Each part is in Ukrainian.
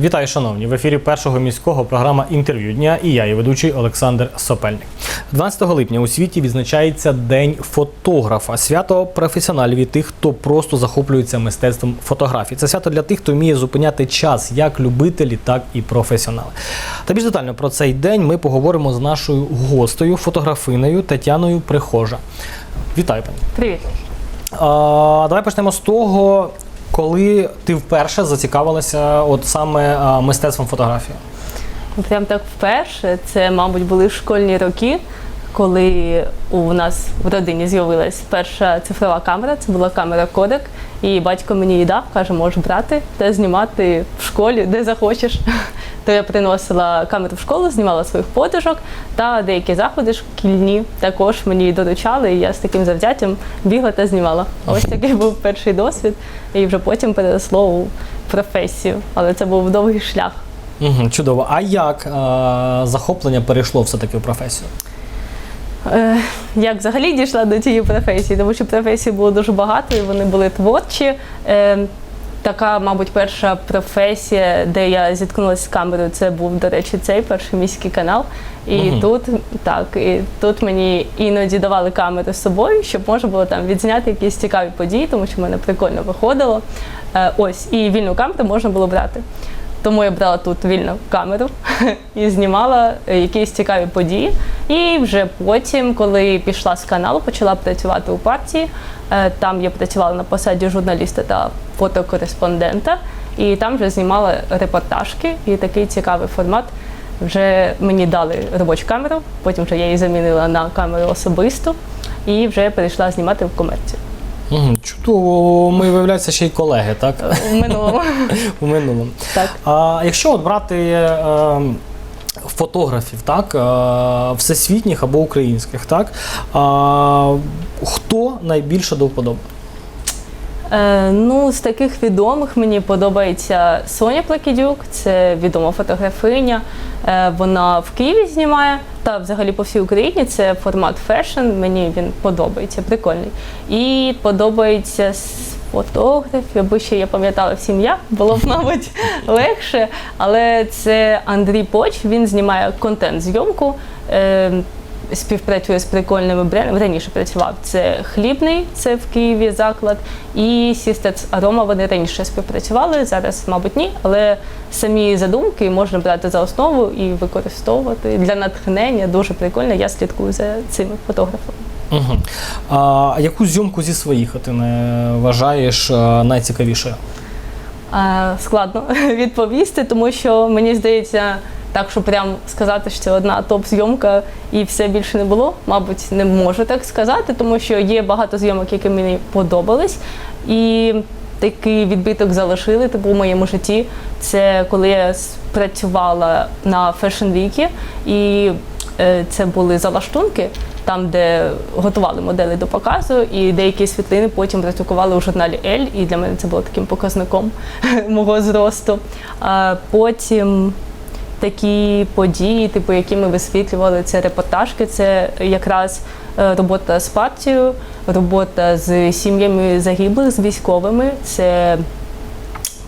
Вітаю, шановні! В ефірі першого міського програма інтерв'ю дня і я, її ведучий Олександр Сопельник. 12 липня у світі відзначається День фотографа, свято професіоналів і тих, хто просто захоплюється мистецтвом фотографії. Це свято для тих, хто вміє зупиняти час як любителі, так і професіонали. Та більш детально про цей день ми поговоримо з нашою гостею, фотографинею Тетяною Прихожа. Вітаю, пані. Привіт. А, давай почнемо з того, коли ти вперше зацікавилася от саме мистецтвом фотографії. Прям так вперше. Це, мабуть, були школьні роки, коли у нас в родині з'явилась перша цифрова камера. Це була камера Кодек. І батько мені її дав, каже, можеш брати та знімати в школі, де захочеш. То я приносила камеру в школу, знімала своїх подушок та деякі заходи шкільні також мені доручали, і я з таким завзяттям бігла та знімала. Ось такий був перший досвід, і вже потім переросло у професію. Але це був довгий шлях. Угу, чудово. А як а, захоплення перейшло все-таки в професію? Е, Як взагалі дійшла до цієї професії, тому що професій було дуже багато, і вони були творчі. Така, мабуть, перша професія, де я зіткнулася з камерою, це був, до речі, цей перший міський канал. І угу. тут так, і тут мені іноді давали камеру з собою, щоб можна було там відзняти якісь цікаві події, тому що в мене прикольно виходило. Е, ось, і вільну камеру можна було брати. Тому я брала тут вільну камеру і знімала е, якісь цікаві події. І вже потім, коли пішла з каналу, почала працювати у партії. Е, Там я працювала на посаді журналіста та фотокореспондента, і там вже знімала репортажки. І такий цікавий формат. Вже мені дали робочу камеру, потім вже я її замінила на камеру особисту і вже перейшла знімати в комерцію Угу, чудово, ми виявляється ще й колеги, так? у минулому. У минулому. Так. А якщо от брати е, фотографів, так, е, всесвітніх або українських, так, е, хто найбільше до вподоби? Е, ну, з таких відомих мені подобається Соня Плакідюк, це відома фотографиня. Е, вона в Києві знімає та взагалі по всій Україні. Це формат фешн. Мені він подобається, прикольний. І подобається з фотографів, аби ще я пам'ятала всі ім'я, було б, мабуть, легше. Але це Андрій Поч, він знімає контент-зйомку. Е, співпрацює з прикольними брендами. Раніше працював це хлібний, це в Києві заклад, і Sisters Aroma вони раніше співпрацювали. Зараз, мабуть, ні, але самі задумки можна брати за основу і використовувати для натхнення. Дуже прикольно. Я слідкую за цими фотографами. Угу. А яку зйомку зі своїх ти не вважаєш е, найцікавішою? Е, Складно відповісти, тому що мені здається. Так, що прям сказати, що це одна топ-зйомка і все більше не було, мабуть, не можу так сказати, тому що є багато зйомок, які мені подобались. І такий відбиток залишили типу, у моєму житті. Це коли я працювала на Week, і е, це були залаштунки, там, де готували моделі до показу, і деякі світлини потім ретрукували у журналі Ель, і для мене це було таким показником мого зросту. А потім такі події, типу, які ми висвітлювали, це репортажки, це якраз е, робота з партією, робота з сім'ями загиблих, з військовими. Це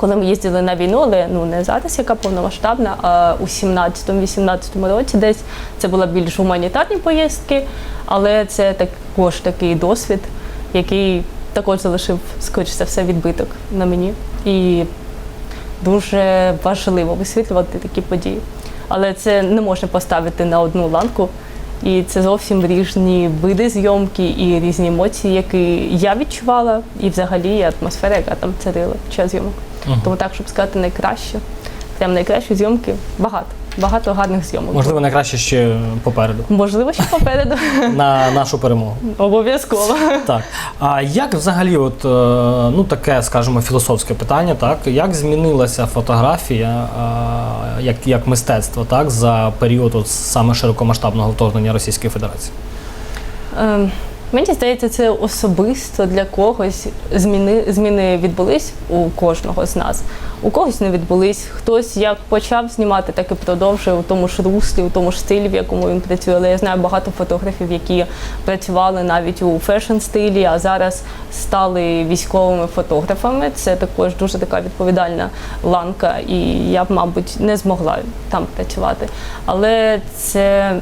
коли ми їздили на війну, але ну не зараз, яка повномасштабна, а у 17-18 році десь це були більш гуманітарні поїздки, але це також такий досвід, який також залишив, скоріше за все, відбиток на мені. І дуже важливо висвітлювати такі події. Але це не можна поставити на одну ланку. І це зовсім різні види зйомки і різні емоції, які я відчувала, і взагалі атмосфера, яка там царила під час зйомок. Тому так, щоб сказати найкраще, прям найкращі зйомки багато. Багато гарних зйомок. Можливо, найкраще ще попереду Можливо, ще попереду. на нашу перемогу. Обов'язково. Так. А як взагалі, от, е, ну таке, скажімо, філософське питання, так, як змінилася фотографія е, як, як мистецтво так, за період от, саме широкомасштабного вторгнення Російської Федерації? Ем, Мені здається, це особисто для когось зміни, зміни відбулись у кожного з нас. У когось не відбулись. Хтось як почав знімати, так і продовжує у тому ж руслі, у тому ж стилі, в якому він працює. Але я знаю багато фотографів, які працювали навіть у фешн-стилі, а зараз стали військовими фотографами. Це також дуже така відповідальна ланка, і я б, мабуть, не змогла там працювати. Але це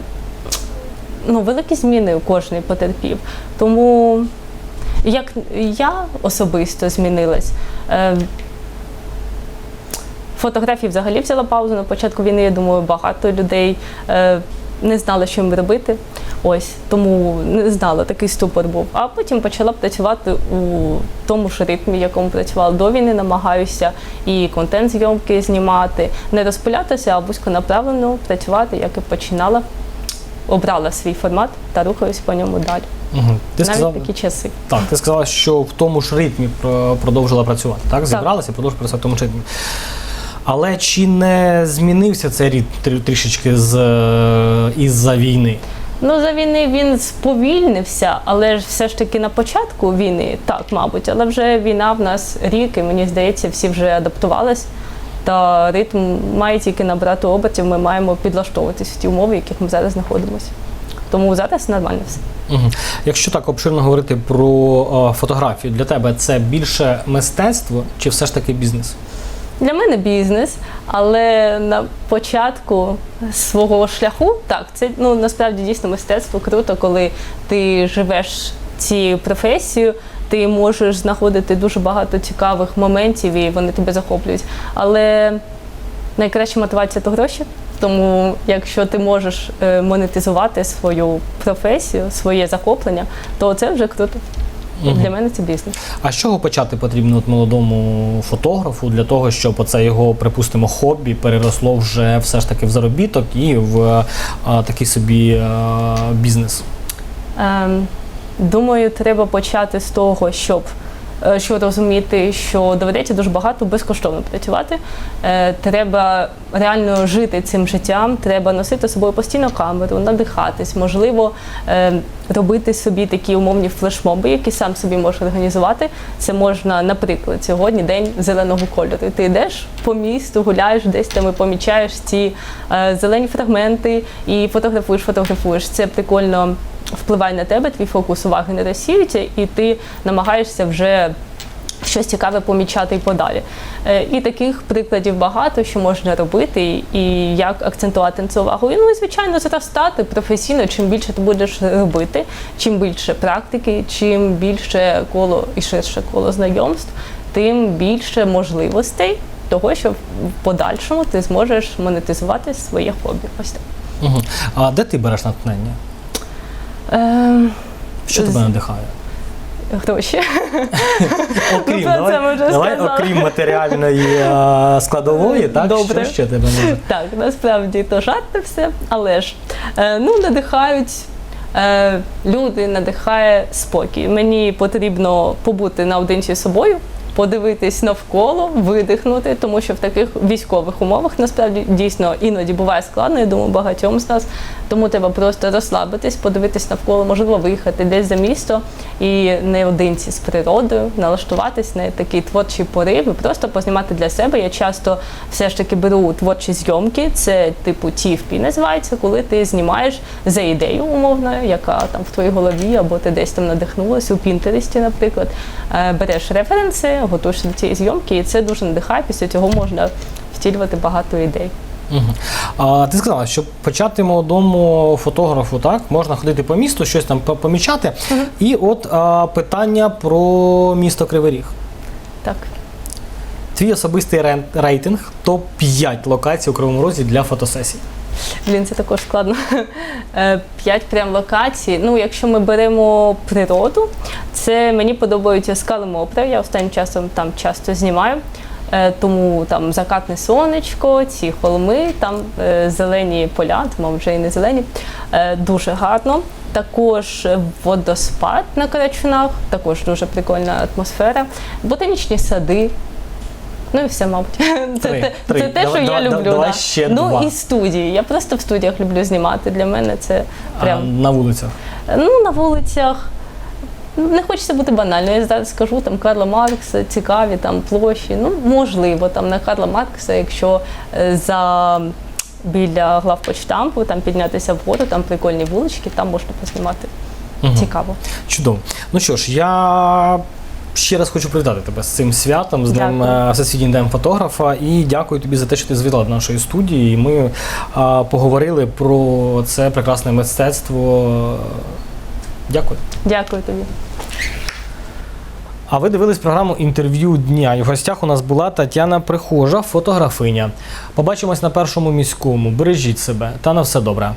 ну, великі зміни кожний потерпів. Тому як я особисто змінилась. Е, Фотографії взагалі взяла паузу на початку війни. Я думаю, багато людей е, не знали, що їм робити. Ось тому не знала, такий ступор був. А потім почала працювати у тому ж ритмі, в якому працювала до війни, намагаюся і контент зйомки знімати, не розпилятися, а вузьконаправлено працювати, як і починала. Обрала свій формат та рухаюсь по ньому далі. Угу. Ти Навіть сказав, такі часи. так, ти сказала, що в тому ж ритмі продовжила працювати. Так, зібралася і продовжила працювати в тому ж ритмі. Але чи не змінився цей трі- трішечки з із-за війни? Ну, за війни він сповільнився, але ж все ж таки на початку війни, так, мабуть, але вже війна в нас рік, і мені здається, всі вже адаптувались. Та ритм має тільки набрати обертів, ми маємо підлаштовуватись в ті умови, в яких ми зараз знаходимося. Тому зараз нормально все. Угу. Якщо так обширно говорити про фотографію, для тебе це більше мистецтво чи все ж таки бізнес? Для мене бізнес, але на початку свого шляху, так, це ну насправді дійсно мистецтво круто, коли ти живеш цією професією, ти можеш знаходити дуже багато цікавих моментів і вони тебе захоплюють. Але найкраща мотивація то гроші. Тому, якщо ти можеш е, монетизувати свою професію, своє захоплення, то це вже круто. Мгм. Для мене це бізнес. А з чого почати потрібно от молодому фотографу для того, щоб оце його, припустимо, хобі переросло вже все ж таки в заробіток і в е, такий собі е, бізнес? Ем, думаю, треба почати з того, щоб е, що розуміти, що доведеться дуже багато безкоштовно працювати. Е, треба реально жити цим життям, треба носити з собою постійно камеру, надихатись, можливо, е, робити собі такі умовні флешмоби, які сам собі можеш організувати. Це можна, наприклад, сьогодні день зеленого кольору. Ти йдеш по місту, гуляєш десь там і помічаєш ці зелені фрагменти і фотографуєш, фотографуєш. Це прикольно впливає на тебе, твій фокус уваги не розсіюється, і ти намагаєшся вже щось цікаве помічати і подалі. Е, І таких прикладів багато, що можна робити, і як акцентувати на це увагу. І, ну і звичайно, зростати професійно, чим більше ти будеш робити, чим більше практики, чим більше коло і ширше коло знайомств, тим більше можливостей того, що в подальшому ти зможеш монетизувати своє хобі. Ось так. Угу. А де ти береш натхнення? Ем, Що тебе надихає? гроші. Окрім, про це давай, ми вже давай окрім матеріальної е, складової, так Добре. що ще тебе може? Так, насправді то жарти все, але ж е, ну надихають. е, Люди надихає спокій. Мені потрібно побути наодинці з собою, подивитись навколо, видихнути, тому що в таких військових умовах насправді дійсно іноді буває складно, я думаю, багатьом з нас. Тому треба просто розслабитись, подивитись навколо, можливо, виїхати десь за місто і не одинці з природою, налаштуватись на такий творчий порив і просто познімати для себе. Я часто все ж таки беру творчі зйомки, це типу TFP називається, коли ти знімаєш за ідею умовно, яка там в твоїй голові, або ти десь там надихнулася у Пінтересті, наприклад. Е, Береш референси, готуєшся до цієї зйомки, і це дуже надихає. Після цього можна втілювати багато ідей. Угу. А, ти сказала, що почати молодому фотографу, так, можна ходити по місту, щось там по- помічати. І от а, питання про місто Кривий Ріг. Так. Твій особистий рейтинг топ-5 локацій у Кривому Розі для фотосесій. Блін, це також складно. Е, П'ять прям локацій. Ну, якщо ми беремо природу, це мені подобаються скали Мопра. Я останнім часом там часто знімаю. Е, Тому там закатне сонечко, ці холми, там е, зелені поля, тому вже і не зелені. Дуже гарно. Також водоспад на Карачунах, також дуже прикольна атмосфера. Ботанічні сади. Ну і все, мабуть. Це, Три. те, Три. це те, що давай- я люблю. давай да. ще ну два. і студії. Я просто в студіях люблю знімати. Для мене це А, прям на вулицях. ну на вулицях. не хочеться бути банальною. Я зараз скажу там Карла Маркса, цікаві там площі. Ну можливо, там на Карла Маркса, якщо е, за біля главпочтампу там піднятися вгору, там прикольні вулички, там можна познімати. Мгм. Цікаво. Чудово. Ну що ж, я ще раз хочу привітати тебе з цим святом, з днем Дякую. е, Всесвітнім днем фотографа. І дякую тобі за те, що ти звітала до нашої студії. І ми а, поговорили про це прекрасне мистецтво. Дякую. Дякую тобі. А ви дивились програму інтерв'ю дня. І в гостях у нас була Тетяна Прихожа, фотографиня. Побачимось на першому міському. Бережіть себе та на все добре.